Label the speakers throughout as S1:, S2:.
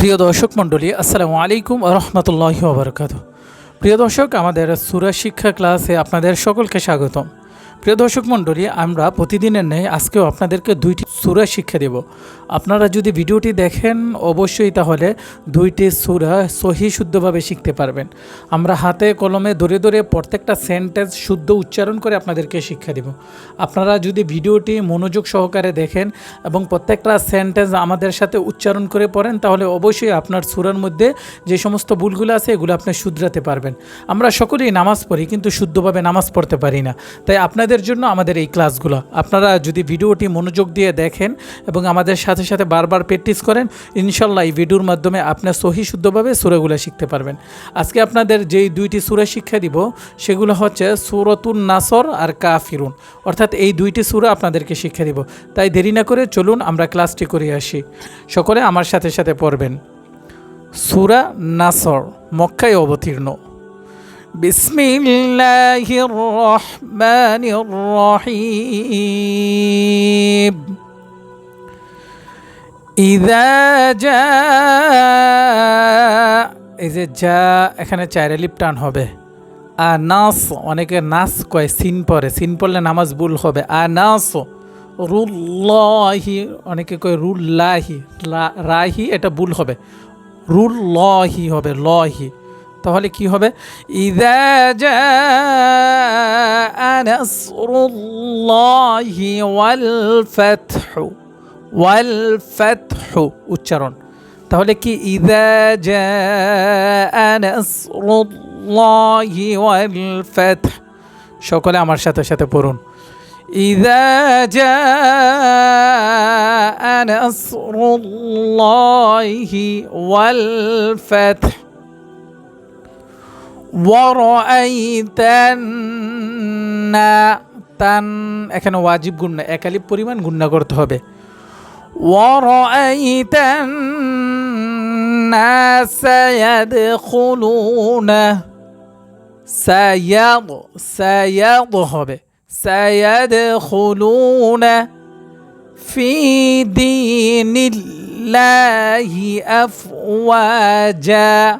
S1: প্রিয় দর্শক মণ্ডলী, আসসালামু আলাইকুম রহমতুল্লাহ বরকাত প্রিয় দর্শক, আমাদের সুরা শিক্ষা ক্লাসে আপনাদের সকলকে স্বাগতম। প্রিয় দর্শক মণ্ডলী, আমরা প্রতিদিনের নেই আজকেও আপনাদেরকে দুইটি সুরা শিক্ষা দেব। আপনারা যদি ভিডিওটি দেখেন, অবশ্যই তাহলে দুইটি সুরা সহি শুদ্ধভাবে শিখতে পারবেন। আমরা হাতে কলমে ধরে ধরে প্রত্যেকটা সেন্টেন্স শুদ্ধ উচ্চারণ করে আপনাদেরকে শিক্ষা দেব। আপনারা যদি ভিডিওটি মনোযোগ সহকারে দেখেন এবং প্রত্যেকটা সেন্টেন্স আমাদের সাথে উচ্চারণ করে পড়েন, তাহলে অবশ্যই আপনার সুরার মধ্যে যে সমস্ত ভুলগুলো আছে, এগুলো আপনি শুধরাতে পারবেন। আমরা সকলেই নামাজ পড়ি, কিন্তু শুদ্ধভাবে নামাজ পড়তে পারি না। তাই আপনাদের জন্য আমাদের এই ক্লাসগুলো। আপনারা যদি ভিডিওটি মনোযোগ দিয়ে দেখেন এবং আমাদের সাথে সাথে বারবার প্র্যাকটিস করেন, ইনশাল্লাহ এই ভিডিওর মাধ্যমে আপনার সহি শুদ্ধভাবে সুরাগুলো শিখতে পারবেন। আজকে আপনাদের যেই দুইটি সুরা শিক্ষা দিব, সেগুলো হচ্ছে সুরতুন নাসর আর কাফিরুন। অর্থাৎ এই দুইটি সুরা আপনাদেরকে শিক্ষা দিব। তাই দেরি না করে চলুন আমরা ক্লাসটি করে আসি। সকলে আমার সাথে সাথে পড়বেন। সুরা নাসর, মক্কায় অবতীর্ণ। بسم الله الرحمن الرحيم إذا جاء এই যে যা এখানে চাইরে লিপ টান হবে আ নাস অনেকে নাস কয় সিন পরে সিন পড়লে নামাজ ভুল হবে আ নাস রুল্লাহি অনেকে কয় রুল্লাহি লা- রাহি এটা ভুল হবে রুল্লাহি হবে লহি তাহলে কি হবে? ইদা জা নাসরুল্লাহি ওয়াল ফাতহু ওয়াল ফাতহু। উচ্চারণ। তাহলে কি? ইদা জা নাসরুল্লাহি ওয়াল ফাতহ। সকলে আমার সাথে সাথে পড়ুন। ইদা জা নাসরুল্লাহি ওয়াল ফাতহ। ورأيت النا- তান এখানে ওয়াজিব গুণনা একালিপ পরিমাণ গুণনা করতে হবে ورأيت الناس يدخلون سيض سيض হবে سيدخلون في دين الله أفواجا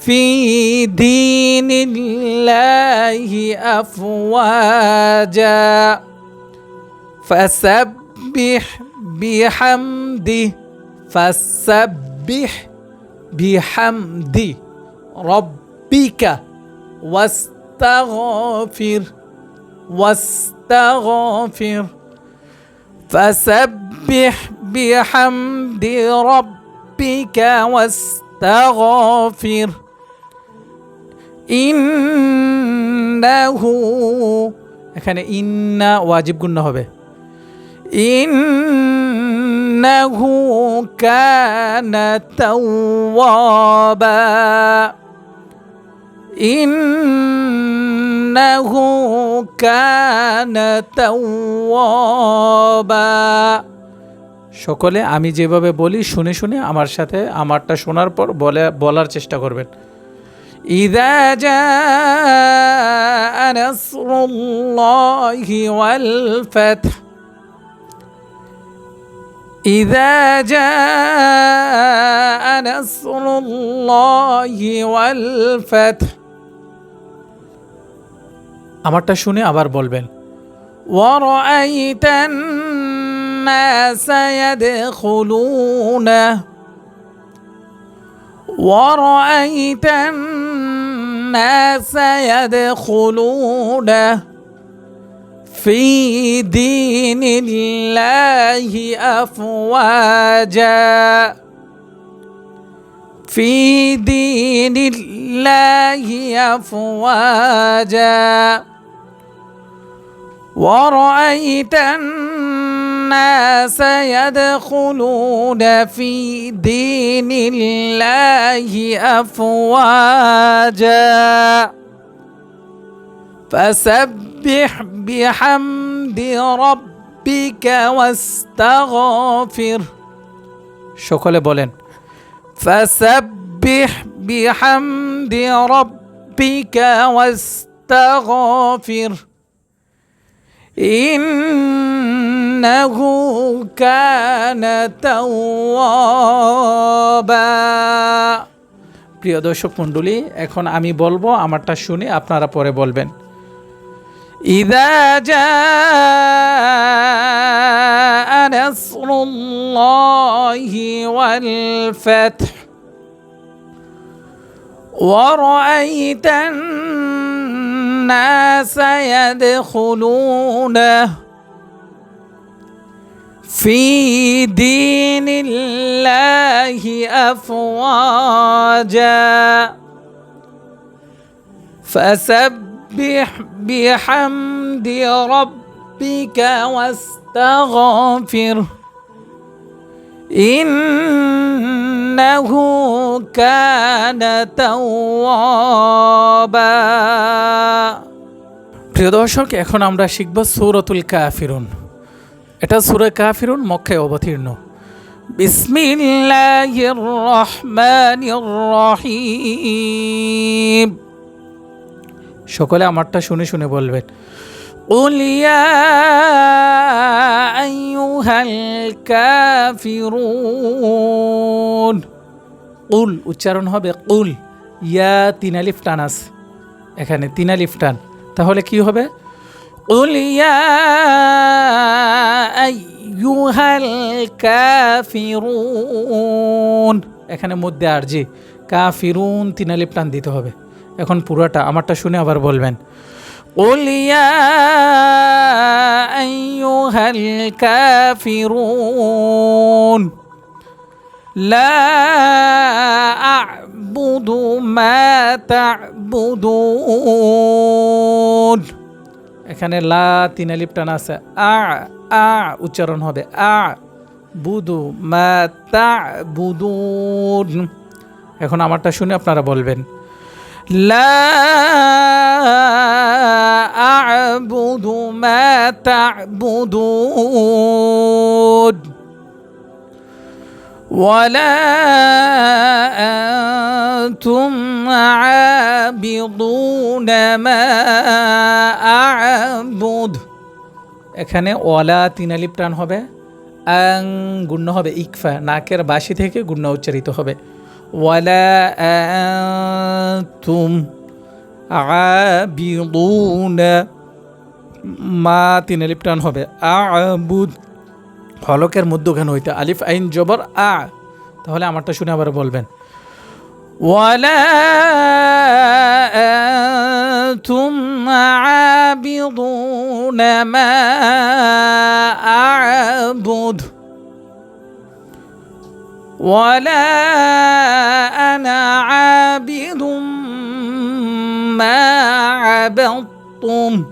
S1: في دين الله أفواجا. فسبح بحمده فسبح بحمد ربك واستغفر واستغفر. فسبح بحمد ربك واستغفر. ইন্নাহু এখানে ইন্না ওয়াজিব গুণ্য হবে। ইন্নাহু কানা তাওয়াবা। ইন্নাহু কানা তাওয়াবা। সকলে আমি যেভাবে বলি, শুনে শুনে আমার সাথে আমারটা শোনার পর বলে, বলার চেষ্টা করবেন। إذا جاء نصر الله والفتح إذا جاء نصر الله والفتح আমারটা শুনে আবার বলবেন ورأيت الناس يدخلون ورأيت الناس ما سيدخلونه في دين الله أفواجا. في دين الله أفواجا. ورأيت الناس الناس يدخلون في دين الله أفواجا فسبح بحمد ربك واستغفر সকলে বলেন فسبح بحمد ربك واستغفر إنه كان توابا প্রিয় দর্শক মণ্ডলী এখন আমি বলবো আমারটা শুনে আপনারা পরে বলবেন إذا جاء نصر الله والفتح ورأيت الناس يدخلون في دين الله أفواجا فسبح بحمد ربك واستغفره إنه كان توابا প্রিয় দর্শক এখন আমরা শিখব সৌরতুল কাফিরুন এটা সুরে কাফিরুন মক্কায় অবতীর্ণ বিসমিল্লাহির রহমানির রহিম সকলে আমারটা শুনে শুনে বলবেন قل يا أيها الكافرون قل উচ্চারণ হবে কুল ইয়া তিন আলিফ টান আছে এখানে তিন আলিফ টান তাহলে কি হবে قل يا أيها الكافرون এখানে মধ্যে আর জি কাফিরুন তিন আলিফ টান দিতে হবে এখন পুরোটা আমারটা শুনে আবার বলবেন قل يا أيها الكافرون لا أعبد ما تعبدون এখানে লা তিন আলিপ আছে, আ আ উচ্চারণ হবে, আ, বুদু, মা, তা বুদু এখন আমারটা শুনে আপনারা বলবেন, লা আবুদু মা তা'বুদুন ওয়ালা أنتم عابدون ما أعبد এখানে ওয়ালা তিন আলিপ টান হবে আং গুণ্য হবে ইকফা নাকের বাসি থেকে গুণ্য উচ্চারিত হবে ওয়ালা আনতুম আবিদুন মা তিন আলিপ টান হবে আবুদ হলকের মধ্যখানে হইতে আলিফ আইন জবর আ তাহলে আমারটা শুনে আবার বলবেন ولا أنتم عابدون ما أعبد ولا أنا عابد ما عبدتم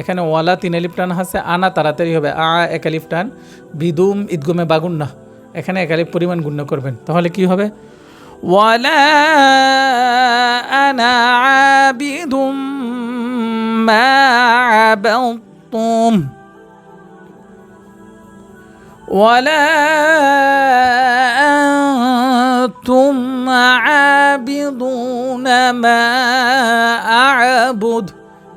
S1: এখানে ওয়ালা তিন আলিফ টান আছে আনা তাড়াতাড়ি হবে আ এক আলিফ টান বিদুম ঈদগুমে বাগুন না এখানে এক আলিফ পরিমাণ গুণ্য করবেন তাহলে কি হবে ওয়ালা আনা আবিদুম মা আবাদতুম ولا أنتم عابدون ما أعبد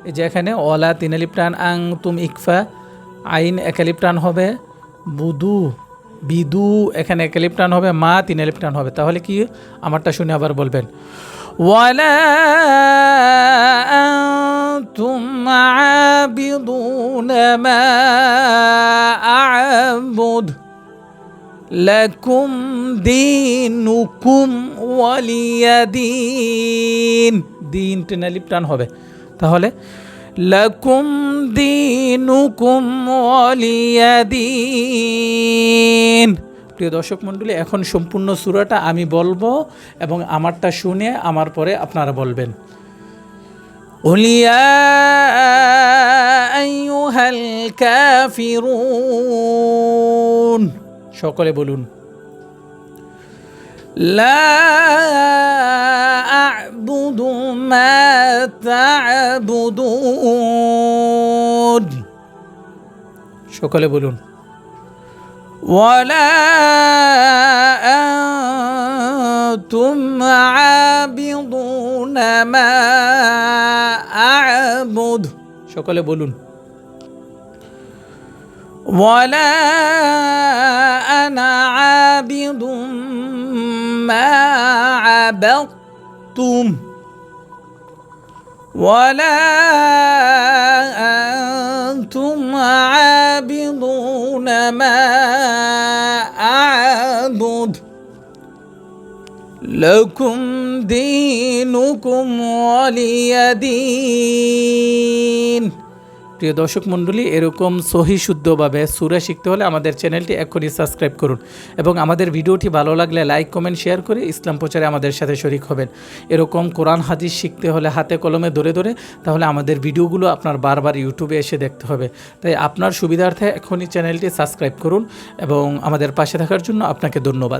S1: এই যে এখানে অলা তিন আলিপ টান আং তুম ইকফা আইন এক আলিপ টান হবে বুদু বিদু এখানে এক আলিপ টান হবে মা তিন আলিপ টান হবে তাহলে কি আমারটা শুনে আবার বলবেন ওয়ালা أنتم عابدون ما أعبد لكم دينكم ولي دين দিন টেনে লিপটান হবে তাহলে লাকুম দিনুকুম ওয়ালিয়া দিন প্রিয় দর্শক মণ্ডলী এখন সম্পূর্ণ সূরাটা আমি বলবো এবং আমারটা শুনে আমার পরে আপনারা বলবেন قل يا أيها الكافرون সকলে বলুন لا أَعْبُدُ مَا تَعْبُدُونَ. সকালে বলুন। ওয়ালা তুম আবিদ সকালে বলুন। ওয়ালা আনা আবিদ তুম ولا أنتم عابدون ما أعبد. لكم دينكم ولي دين. প্রিয় দর্শক মণ্ডলী, এরকম সহি শুদ্ধভাবে সুরা শিখতে হলে আমাদের চ্যানেলটি এক্ষুনি সাবস্ক্রাইব করুন এবং আমাদের ভিডিওটি ভালো লাগলে লাইক, কমেন্ট, শেয়ার করে ইসলাম প্রচারে আমাদের সাথে শরিক হবেন। এরকম কোরআন, হাদিস শিখতে হলে হাতে কলমে ধরে ধরে তাহলে আমাদের ভিডিওগুলো আপনার বারবার ইউটিউবে এসে দেখতে হবে। তাই আপনার সুবিধার্থে এখনই চ্যানেলটি সাবস্ক্রাইব করুন এবং আমাদের পাশে থাকার জন্য আপনাকে ধন্যবাদ।